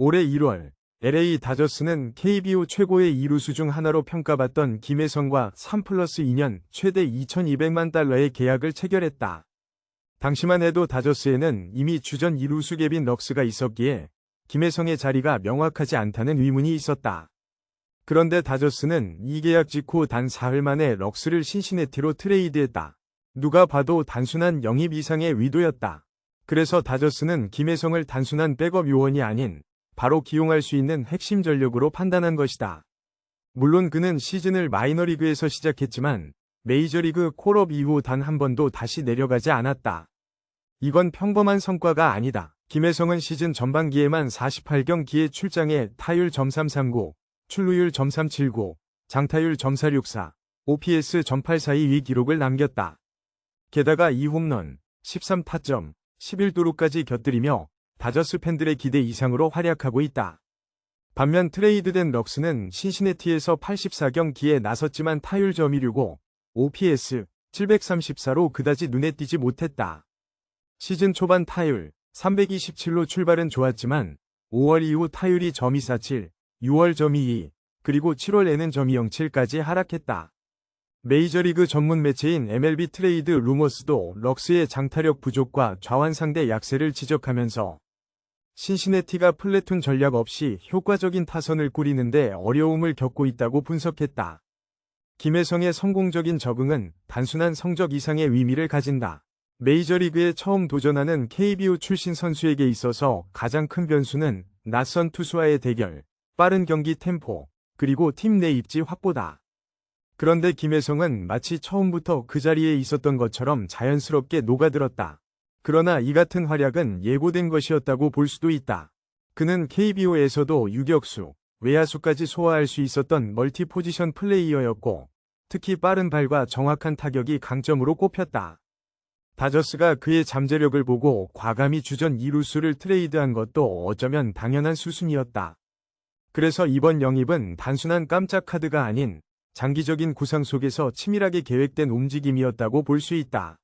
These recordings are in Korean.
올해 1월 LA 다저스는 KBO 최고의 이루수 중 하나로 평가받던 김혜성과 3 플러스 2년 최대 2200만 달러의 계약을 체결했다. 당시만 해도 다저스에는 이미 주전 이루수 개빈 럭스가 있었기에 김혜성의 자리가 명확하지 않다는 의문이 있었다. 그런데 다저스는 이 계약 직후 단 사흘 만에 럭스를 신시내티로 트레이드했다. 누가 봐도 단순한 영입 이상의 위도였다. 그래서 다저스는 김혜성을 단순한 백업 요원이 아닌 바로 기용할 수 있는 핵심 전력으로 판단한 것이다. 물론 그는 시즌을 마이너리그에서 시작했지만 메이저리그 콜업 이후 단 한 번도 다시 내려가지 않았다. 이건 평범한 성과가 아니다. 김혜성은 시즌 전반기에만 48경기에 출장해 타율 .339, 출루율 .379, 장타율 .464, OPS .842 위 기록을 남겼다. 게다가 2홈런, 13타점, 11도루까지 곁들이며 다저스 팬들의 기대 이상으로 활약하고 있다. 반면 트레이드된 럭스는 신시내티에서 84경기에 나섰지만 타율 점이류고 OPS 734로 그다지 눈에 띄지 못했다. 시즌 초반 타율 327로 출발은 좋았지만 5월 이후 타율이 점이 47, 6월 점이 2, 그리고 7월에는 점이 07까지 하락했다. 메이저리그 전문 매체인 MLB 트레이드 루머스도 럭스의 장타력 부족과 좌완 상대 약세를 지적하면서 신시내티가 플래툰 전략 없이 효과적인 타선을 꾸리는데 어려움을 겪고 있다고 분석했다. 김혜성의 성공적인 적응은 단순한 성적 이상의 의미를 가진다. 메이저리그에 처음 도전하는 KBO 출신 선수에게 있어서 가장 큰 변수는 낯선 투수와의 대결, 빠른 경기 템포, 그리고 팀 내 입지 확보다. 그런데 김혜성은 마치 처음부터 그 자리에 있었던 것처럼 자연스럽게 녹아들었다. 그러나 이 같은 활약은 예고된 것이었다고 볼 수도 있다. 그는 KBO에서도 유격수, 외야수까지 소화할 수 있었던 멀티 포지션 플레이어였고 특히 빠른 발과 정확한 타격이 강점으로 꼽혔다. 다저스가 그의 잠재력을 보고 과감히 주전 이루수를 트레이드한 것도 어쩌면 당연한 수순이었다. 그래서 이번 영입은 단순한 깜짝 카드가 아닌 장기적인 구상 속에서 치밀하게 계획된 움직임이었다고 볼 수 있다.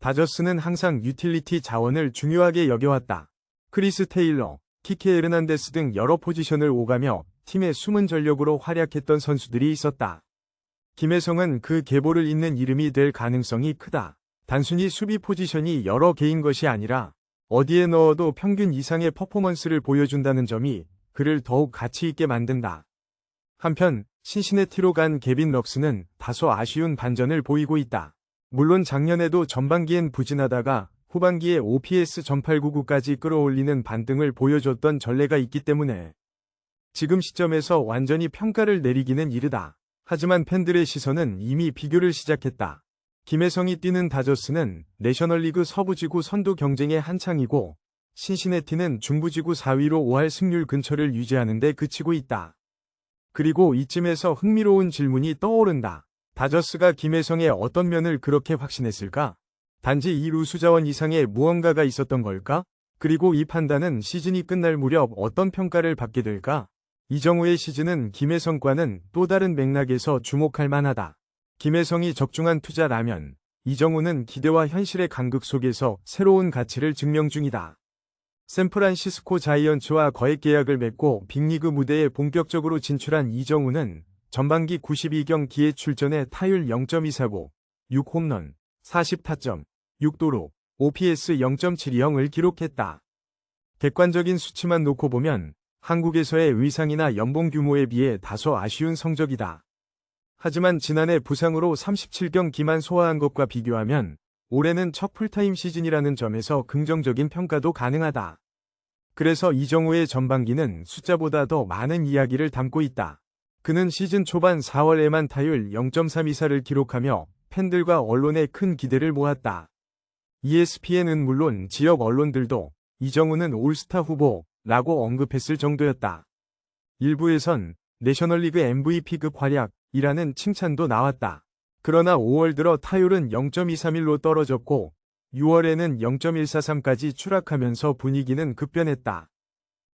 다저스는 항상 유틸리티 자원을 중요하게 여겨왔다. 크리스 테일러, 키케 에르난데스 등 여러 포지션을 오가며 팀의 숨은 전력으로 활약했던 선수들이 있었다. 김혜성은 그 계보를 잇는 이름이 될 가능성이 크다. 단순히 수비 포지션이 여러 개인 것이 아니라 어디에 넣어도 평균 이상의 퍼포먼스를 보여준다는 점이 그를 더욱 가치 있게 만든다. 한편 신시내티로 간 개빈 럭스는 다소 아쉬운 반전을 보이고 있다. 물론 작년에도 전반기엔 부진하다가 후반기에 OPS 전팔99까지 끌어올리는 반등을 보여줬던 전례가 있기 때문에 지금 시점에서 완전히 평가를 내리기는 이르다. 하지만 팬들의 시선은 이미 비교를 시작했다. 김혜성이 뛰는 다저스는 내셔널리그 서부지구 선두 경쟁의 한창이고 신시내티는 중부지구 4위로 5할 승률 근처를 유지하는 데 그치고 있다. 그리고 이쯤에서 흥미로운 질문이 떠오른다. 다저스가 김혜성의 어떤 면을 그렇게 확신했을까? 단지 이 루수자원 이상의 무언가가 있었던 걸까? 그리고 이 판단은 시즌이 끝날 무렵 어떤 평가를 받게 될까? 이정우의 시즌은 김혜성과는 또 다른 맥락에서 주목할 만하다. 김혜성이 적중한 투자라면 이정우는 기대와 현실의 간극 속에서 새로운 가치를 증명 중이다. 샌프란시스코 자이언츠와 거액 계약을 맺고 빅리그 무대에 본격적으로 진출한 이정우는 전반기 92경기에 출전해 타율 0.249, 6홈런, 40타점, 6도로, OPS 0.72을 기록했다. 객관적인 수치만 놓고 보면 한국에서의 의상이나 연봉 규모에 비해 다소 아쉬운 성적이다. 하지만 지난해 부상으로 37경기만 소화한 것과 비교하면 올해는 첫 풀타임 시즌이라는 점에서 긍정적인 평가도 가능하다. 그래서 이정우의 전반기는 숫자보다 더 많은 이야기를 담고 있다. 그는 시즌 초반 4월에만 타율 0.324를 기록하며 팬들과 언론의 큰 기대를 모았다. ESPN은 물론 지역 언론들도 이정우는 올스타 후보라고 언급했을 정도였다. 일부에선 내셔널리그 MVP급 활약이라는 칭찬도 나왔다. 그러나 5월 들어 타율은 0.231로 떨어졌고 6월에는 0.143까지 추락하면서 분위기는 급변했다.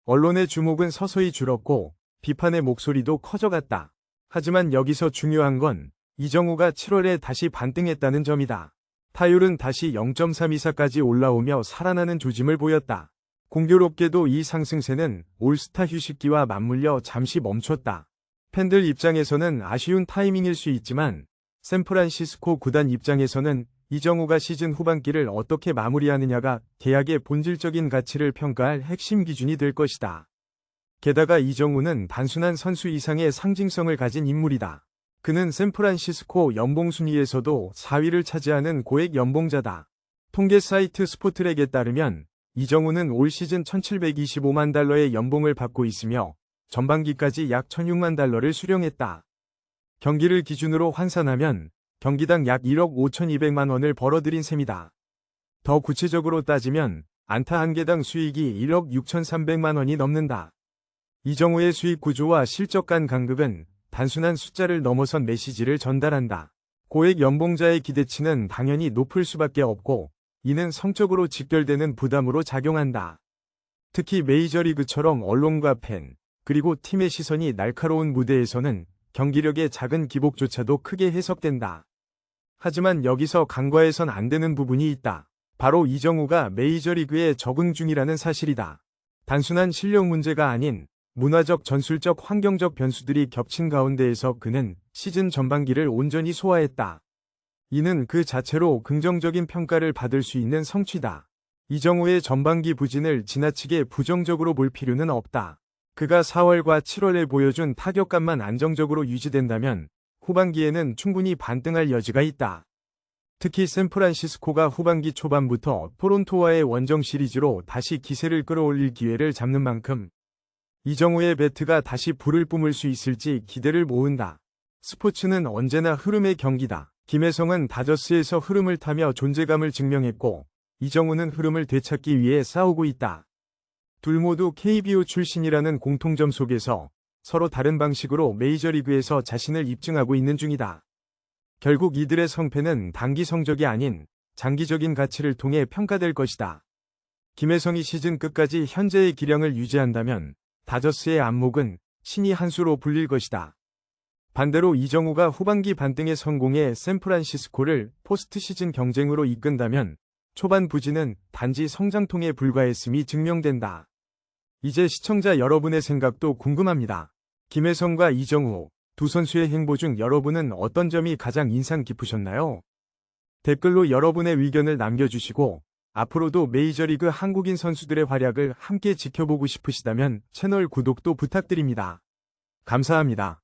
언론의 주목은 서서히 줄었고 비판의 목소리도 커져갔다. 하지만 여기서 중요한 건 이정우가 7월에 다시 반등했다는 점이다. 타율은 다시 0.324까지 올라오며 살아나는 조짐을 보였다. 공교롭게도 이 상승세는 올스타 휴식기와 맞물려 잠시 멈췄다. 팬들 입장에서는 아쉬운 타이밍일 수 있지만 샌프란시스코 구단 입장에서는 이정우가 시즌 후반기를 어떻게 마무리하느냐가 계약의 본질적인 가치를 평가할 핵심 기준이 될 것이다. 게다가 이정우는 단순한 선수 이상의 상징성을 가진 인물이다. 그는 샌프란시스코 연봉 순위에서도 4위를 차지하는 고액 연봉자다. 통계 사이트 스포트렉에 따르면 이정우는 올 시즌 1725만 달러의 연봉을 받고 있으며 전반기까지 약 1006만 달러를 수령했다. 경기를 기준으로 환산하면 경기당 약 1억 5,200만 원을 벌어들인 셈이다. 더 구체적으로 따지면 안타 한 개당 수익이 1억 6,300만 원이 넘는다. 이정우의 수익 구조와 실적 간 간극은 단순한 숫자를 넘어선 메시지를 전달한다. 고액 연봉자의 기대치는 당연히 높을 수밖에 없고 이는 성적으로 직결되는 부담으로 작용한다. 특히 메이저리그처럼 언론과 팬, 그리고 팀의 시선이 날카로운 무대에서는 경기력의 작은 기복조차도 크게 해석된다. 하지만 여기서 간과해선 안 되는 부분이 있다. 바로 이정우가 메이저리그에 적응 중이라는 사실이다. 단순한 실력 문제가 아닌 문화적 전술적 환경적 변수들이 겹친 가운데에서 그는 시즌 전반기를 온전히 소화했다. 이는 그 자체로 긍정적인 평가를 받을 수 있는 성취다. 이정우의 전반기 부진을 지나치게 부정적으로 볼 필요는 없다. 그가 4월과 7월에 보여준 타격감만 안정적으로 유지된다면 후반기에는 충분히 반등할 여지가 있다. 특히 샌프란시스코가 후반기 초반부터 토론토와의 원정 시리즈로 다시 기세를 끌어올릴 기회를 잡는 만큼 이정우의 배트가 다시 불을 뿜을 수 있을지 기대를 모은다. 스포츠는 언제나 흐름의 경기다. 김혜성은 다저스에서 흐름을 타며 존재감을 증명했고 이정우는 흐름을 되찾기 위해 싸우고 있다. 둘 모두 KBO 출신이라는 공통점 속에서 서로 다른 방식으로 메이저리그에서 자신을 입증하고 있는 중이다. 결국 이들의 성패는 단기 성적이 아닌 장기적인 가치를 통해 평가될 것이다. 김혜성이 시즌 끝까지 현재의 기량을 유지한다면 다저스의 안목은 신이 한 수로 불릴 것이다. 반대로 이정우가 후반기 반등에 성공해 샌프란시스코를 포스트 시즌 경쟁으로 이끈다면 초반 부진은 단지 성장통에 불과했음이 증명된다. 이제 시청자 여러분의 생각도 궁금합니다. 김혜성과 이정우 두 선수의 행보 중 여러분은 어떤 점이 가장 인상 깊으셨나요? 댓글로 여러분의 의견을 남겨주시고 앞으로도 메이저리그 한국인 선수들의 활약을 함께 지켜보고 싶으시다면 채널 구독도 부탁드립니다. 감사합니다.